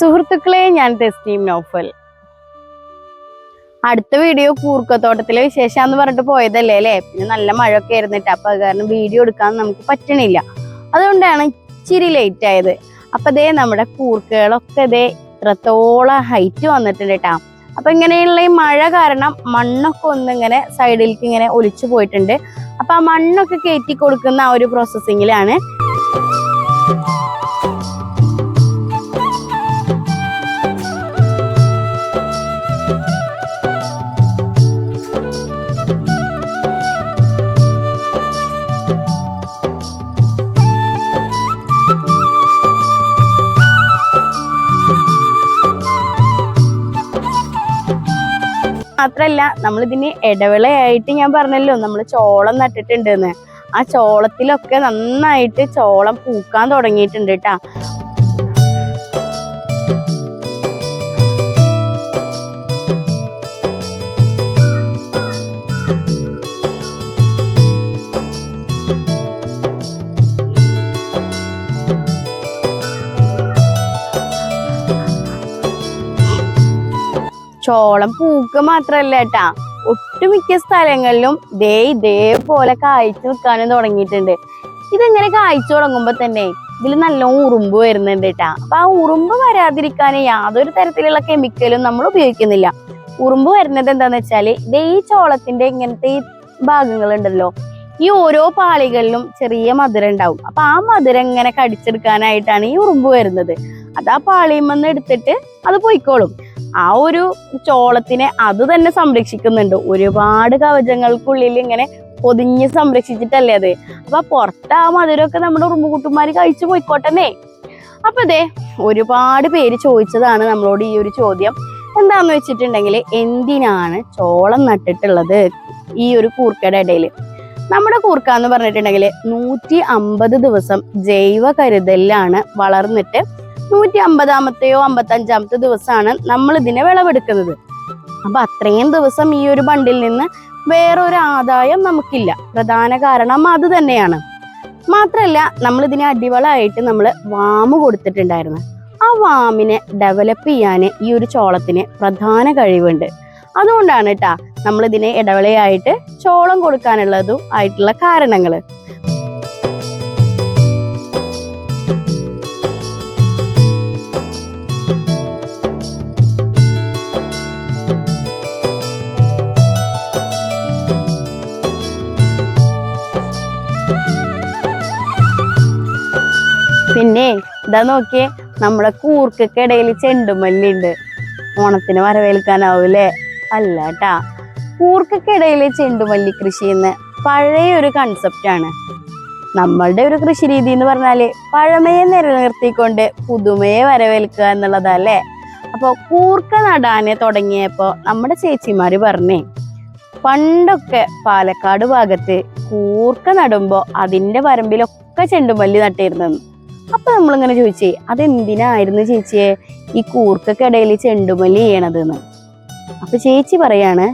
സുഹൃത്തുക്കളെ ഞാൻ തെസ്റ്റീം നോഫൽ. അടുത്ത വീഡിയോ കൂർക്കത്തോട്ടത്തിലെ വിശേഷാന്ന് പറഞ്ഞിട്ട് പോയതല്ലേ അല്ലേ? പിന്നെ നല്ല മഴയൊക്കെ ആയിരുന്നിട്ട് അപ്പൊ അത് കാരണം വീഡിയോ എടുക്കാൻ നമുക്ക് പറ്റണില്ല. അതുകൊണ്ടാണ് ഇച്ചിരി ലേറ്റ് ആയത്. അപ്പൊ ദേ നമ്മുടെ കൂർക്കകളൊക്കെ ദേ ഇത്രത്തോളം ഹൈറ്റ് വന്നിട്ടുണ്ട് കേട്ടാ അപ്പൊ ഇങ്ങനെയുള്ള ഈ മഴ കാരണം മണ്ണൊക്കെ ഒന്നിങ്ങനെ സൈഡിലേക്ക് ഇങ്ങനെ ഒലിച്ചു പോയിട്ടുണ്ട്. അപ്പൊ ആ മണ്ണൊക്കെ കയറ്റി കൊടുക്കുന്ന ആ ഒരു പ്രോസസ്സിങ്ങിലാണ് മാത്രല്ല നമ്മൾ ഇതിന് ഇടവേളയായിട്ട് ഞാൻ പറഞ്ഞല്ലോ നമ്മൾ ചോളം നട്ടിട്ടുണ്ടെന്ന്. ആ ചോളത്തിലൊക്കെ നന്നായിട്ട് ചോളം പൂക്കാൻ തുടങ്ങിയിട്ടുണ്ട് കേട്ടാ ചോളം പൂക്ക മാത്രല്ല കേട്ടാ ഒട്ടുമിക്ക സ്ഥലങ്ങളിലും ദേ ഇതേപോലെ കായ്ച്ചു നിൽക്കാനും തുടങ്ങിയിട്ടുണ്ട്. ഇതെങ്ങനെ കായ്ച്ചു തുടങ്ങുമ്പോ തന്നെ ഇതിൽ നല്ല ഉറുമ്പ് വരുന്നുണ്ട് കേട്ടാ അപ്പൊ ആ ഉറുമ്പ് വരാതിരിക്കാൻ യാതൊരു തരത്തിലുള്ള കെമിക്കലും നമ്മൾ ഉപയോഗിക്കുന്നില്ല. ഉറുമ്പ് വരുന്നത് എന്താന്ന് വെച്ചാൽ ഇതേ ഈ ചോളത്തിന്റെ ഇങ്ങനത്തെ ഭാഗങ്ങൾ ഉണ്ടല്ലോ ഈ ഓരോ പാളികളിലും ചെറിയ മധുരം ഉണ്ടാവും. അപ്പൊ ആ മധുരം ഇങ്ങനെ കടിച്ചെടുക്കാനായിട്ടാണ് ഈ ഉറുമ്പ് വരുന്നത്. അത് ആ പാളിയുമെന്ന് എടുത്തിട്ട് അത് പോയിക്കോളും. ആ ഒരു ചോളത്തിനെ അത് തന്നെ സംരക്ഷിക്കുന്നുണ്ട്. ഒരുപാട് കവചങ്ങൾക്കുള്ളിൽ ഇങ്ങനെ പൊതിഞ്ഞ് സംരക്ഷിച്ചിട്ടല്ലേ അത്? അപ്പൊ പുറത്ത് ആ മധുരമൊക്കെ നമ്മുടെ ഉറുമ്പുകുട്ടുമാര് കഴിച്ചു പോയിക്കോട്ടെന്നേ. അപ്പൊ അതെ ഒരുപാട് പേര് ചോദിച്ചതാണ് നമ്മളോട് ഈ ഒരു ചോദ്യം. എന്താന്ന് വെച്ചിട്ടുണ്ടെങ്കിൽ എന്തിനാണ് ചോളം നട്ടിട്ടുള്ളത് ഈ ഒരു കൂർക്കയുടെ ഇടയിൽ നമ്മുടെ കൂർക്ക എന്ന് പറഞ്ഞിട്ടുണ്ടെങ്കിൽ നൂറ്റി അമ്പത് ദിവസം ജൈവ കരുതലിലാണ് വളർന്നിട്ട് നൂറ്റി അമ്പതാമത്തെയോ അമ്പത്തഞ്ചാമത്തെ ദിവസമാണ് നമ്മൾ ഇതിനെ വിളവെടുക്കുന്നത്. അപ്പൊ അത്രയും ദിവസം ഈ ഒരു ബണ്ടിൽ നിന്ന് വേറൊരു ആദായം നമുക്കില്ല. പ്രധാന കാരണം അത് തന്നെയാണ്. മാത്രല്ല നമ്മൾ ഇതിനെ അടിവളമായിട്ട് നമ്മൾ വാമ് കൊടുത്തിട്ടുണ്ടായിരുന്നു. ആ വാമിനെ ഡെവലപ്പ് ചെയ്യാൻ ഈ ഒരു ചോളത്തിന് പ്രധാന കഴിവുണ്ട്. അതുകൊണ്ടാണ് കേട്ടാ നമ്മൾ ഇതിനെ ഇടവേളയായിട്ട് ചോളം കൊടുക്കാനുള്ളതും ആയിട്ടുള്ള കാരണങ്ങൾ പിന്നെ ഇതാ നോക്കിയേ നമ്മുടെ കൂർക്കൊക്കെ ചെണ്ടുമല്ലി ഉണ്ട് ഓണത്തിന് വരവേൽക്കാനാവൂലേ? അല്ല കേട്ടാ കൂർക്കൊക്കെ ചെണ്ടുമല്ലി കൃഷി എന്ന് പഴയ ഒരു കൺസെപ്റ്റാണ് നമ്മളുടെ ഒരു കൃഷി രീതി എന്ന് പറഞ്ഞാൽ പഴമയെ നിലനിർത്തിക്കൊണ്ട് പുതുമയെ വരവേൽക്കുക എന്നുള്ളതല്ലേ? അപ്പോൾ കൂർക്ക നടാനെ തുടങ്ങിയപ്പോൾ നമ്മുടെ ചേച്ചിമാര് പറഞ്ഞേ പണ്ടൊക്കെ പാലക്കാട് ഭാഗത്ത് കൂർക്ക നടുമ്പോൾ അതിന്റെ വരമ്പിലൊക്കെ ചെണ്ടുമല്ലി നട്ടിരുന്നെന്ന് അപ്പൊ നമ്മളിങ്ങനെ ചോദിച്ചേ അതെന്തിനായിരുന്നു ചേച്ചിയെ ഈ കൂർക്കക്കിടയിൽ ചെണ്ടുമല്ലി ചെയ്യണതെന്ന്? അപ്പൊ ചേച്ചി പറയാണ്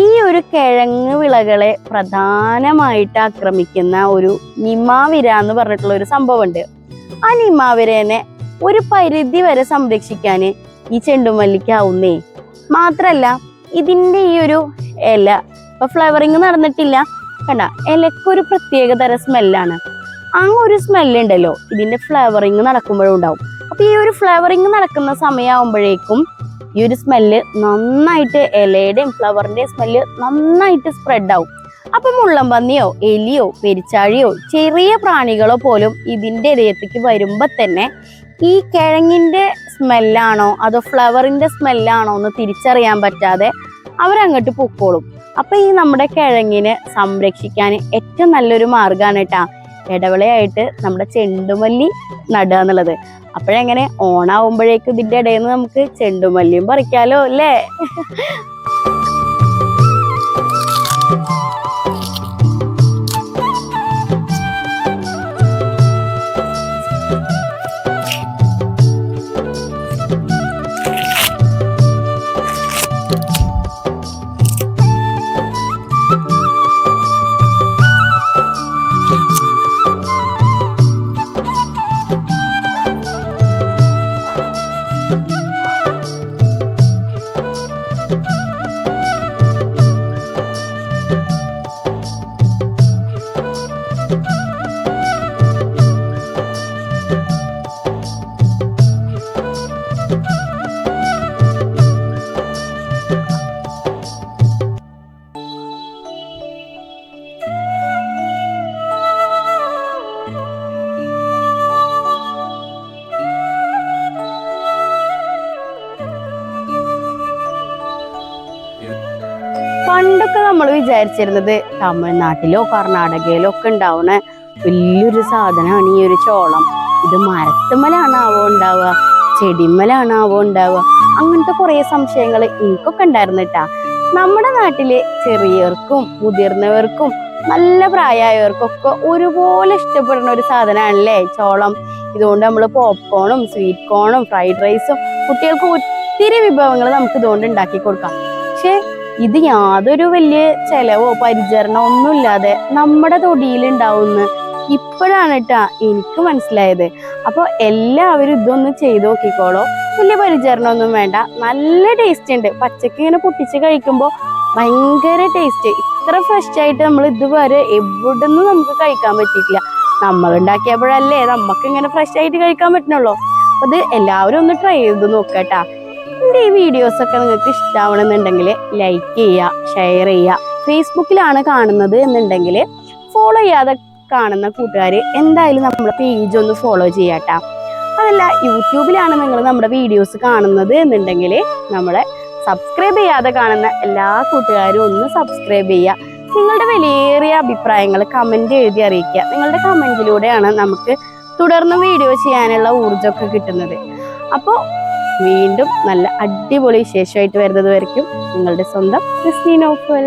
ഈ ഒരു കിഴങ്ങ് വിളകളെ പ്രധാനമായിട്ട് ആക്രമിക്കുന്ന ഒരു നിമാവിര എന്ന് പറഞ്ഞിട്ടുള്ള ഒരു സംഭവമുണ്ട്. ആ നിമാവിരനെ ഒരു പരിധി വരെ സംരക്ഷിക്കാൻ ഈ ചെണ്ടുമല്ലിക്കാവുന്നേ. മാത്രല്ല ഇതിന്റെ ഈ ഒരു ഇല ഇപ്പൊ ഫ്ലവറിങ് നടന്നിട്ടില്ല. കണ്ട ഇലക്കൊരു പ്രത്യേക തരം സ്മെല്ലാണ് ആ ഒരു സ്മെല്ല് ഉണ്ടല്ലോ ഇതിന്റെ ഫ്ലവറിങ് നടക്കുമ്പോഴും ഉണ്ടാവും അപ്പൊ ഈ ഒരു ഫ്ലവറിങ് നടക്കുന്ന സമയമാകുമ്പോഴേക്കും ഈ ഒരു സ്മെല്ല് നന്നായിട്ട് ഇലയുടെയും ഫ്ലവറിന്റെയും സ്മെല്ല് നന്നായിട്ട് സ്പ്രെഡ് ആവും. അപ്പൊ മുള്ളംപന്നിയോ എലിയോ പെരിച്ചാഴിയോ ചെറിയ പ്രാണികളോ പോലും ഇതിന്റെ ഇടയത്തേക്ക് വരുമ്പോ തന്നെ ഈ കിഴങ്ങിന്റെ സ്മെല്ലാണോ അതോ ഫ്ലവറിന്റെ സ്മെല്ലാണോ എന്ന് തിരിച്ചറിയാൻ പറ്റാതെ അവരങ്ങോട്ട് പൊക്കോളും. അപ്പൊ ഈ നമ്മുടെ കിഴങ്ങിനെ സംരക്ഷിക്കാൻ ഏറ്റവും നല്ലൊരു മാർഗാണ് കേട്ടാ ഇടവിളയായിട്ട് നമ്മുടെ ചെണ്ടുമല്ലി നടുക എന്നുള്ളത്. അപ്പോഴെങ്ങനെ ഓണാവുമ്പോഴേക്കും ഇതിന്റെ ഇടയിൽ നിന്ന് നമുക്ക് ചെണ്ടുമല്ലിയും പറിക്കാലോ അല്ലേ? നമ്മൾ വിചാരിച്ചിരുന്നത് തമിഴ്നാട്ടിലോ കർണാടകയിലോ ഒക്കെ ഉണ്ടാവുന്ന വലിയൊരു സാധനമാണ് ഈ ഒരു ചോളം. ഇത് മരത്തുമ്മലാണാവോ ഉണ്ടാവുക ചെടിമ്മലാണാവോ ഉണ്ടാവുക അങ്ങനത്തെ കുറേ സംശയങ്ങൾ എനിക്കൊക്കെ ഉണ്ടായിരുന്നു കേട്ടാ നമ്മുടെ നാട്ടിലെ ചെറിയവർക്കും മുതിർന്നവർക്കും നല്ല പ്രായമായവർക്കൊക്കെ ഒരുപോലെ ഇഷ്ടപ്പെടുന്ന ഒരു സാധനമാണല്ലേ ചോളം. ഇതുകൊണ്ട് നമ്മൾ പോപ്കോണും സ്വീറ്റ് കോണും ഫ്രൈഡ് റൈസും കുട്ടികൾക്ക് ഒത്തിരി വിഭവങ്ങൾ നമുക്ക് ഇതുകൊണ്ട് ഉണ്ടാക്കി കൊടുക്കാം. പക്ഷേ ഇത് യാതൊരു വലിയ ചെലവോ പരിചരണമോ ഒന്നുമില്ലാതെ നമ്മുടെ തൊടിയിൽ ഉണ്ടാവുന്ന ഇപ്പോഴാണ് കേട്ടാ എനിക്ക് മനസ്സിലായത്. അപ്പോൾ എല്ലാവരും ഇതൊന്ന് ചെയ്ത് നോക്കിക്കോളോ. വലിയ പരിചരണമൊന്നും വേണ്ട. നല്ല ടേസ്റ്റ് ഉണ്ട്. പച്ചക്ക് ഇങ്ങനെ പൊട്ടിച്ച് കഴിക്കുമ്പോൾ ഭയങ്കര ടേസ്റ്റ് ഇത്ര ഫ്രഷ് ആയിട്ട് നമ്മൾ ഇതുവരെ എവിടെ നിന്നും നമുക്ക് കഴിക്കാൻ പറ്റിയിട്ടില്ല. നമ്മൾ ഉണ്ടാക്കിയപ്പോഴല്ലേ നമുക്ക് ഇങ്ങനെ ഫ്രഷ് ആയിട്ട് കഴിക്കാൻ പറ്റണുള്ളൂ അത് എല്ലാവരും ഒന്ന് ട്രൈ ചെയ്ത് നോക്കട്ടാ എന്റെ ഈ വീഡിയോസ് ഒക്കെ നിങ്ങൾക്ക് ഇഷ്ടമാവണമെന്നുണ്ടെങ്കിൽ ലൈക്ക് ചെയ്യുക ഷെയർ ചെയ്യുക. ഫേസ്ബുക്കിലാണ് കാണുന്നത് എന്നുണ്ടെങ്കിൽ ഫോളോ ചെയ്യാതെ കാണുന്ന കൂട്ടുകാർ എന്തായാലും നമ്മുടെ പേജ് ഒന്ന് ഫോളോ ചെയ്യാട്ടോ അതല്ല യൂട്യൂബിലാണ് നിങ്ങൾ നമ്മുടെ വീഡിയോസ് കാണുന്നത് എന്നുണ്ടെങ്കിൽ നമ്മളെ സബ്സ്ക്രൈബ് ചെയ്യാതെ കാണുന്ന എല്ലാ കൂട്ടുകാരും ഒന്ന് സബ്സ്ക്രൈബ് ചെയ്യുക. നിങ്ങളുടെ വിലയേറിയ അഭിപ്രായങ്ങൾ കമന്റ് എഴുതി അറിയിക്കുക. നിങ്ങളുടെ കമന്റിലൂടെയാണ് നമുക്ക് തുടർന്ന് വീഡിയോ ചെയ്യാനുള്ള ഊർജമൊക്കെ കിട്ടുന്നത്. അപ്പോൾ വീണ്ടും നല്ല അടിപൊളി വിശേഷമായിട്ട് വരുന്നത് വരയ്ക്കും നിങ്ങളുടെ സ്വന്തം ക്രിസ്റ്റീൻ ഓഫൽ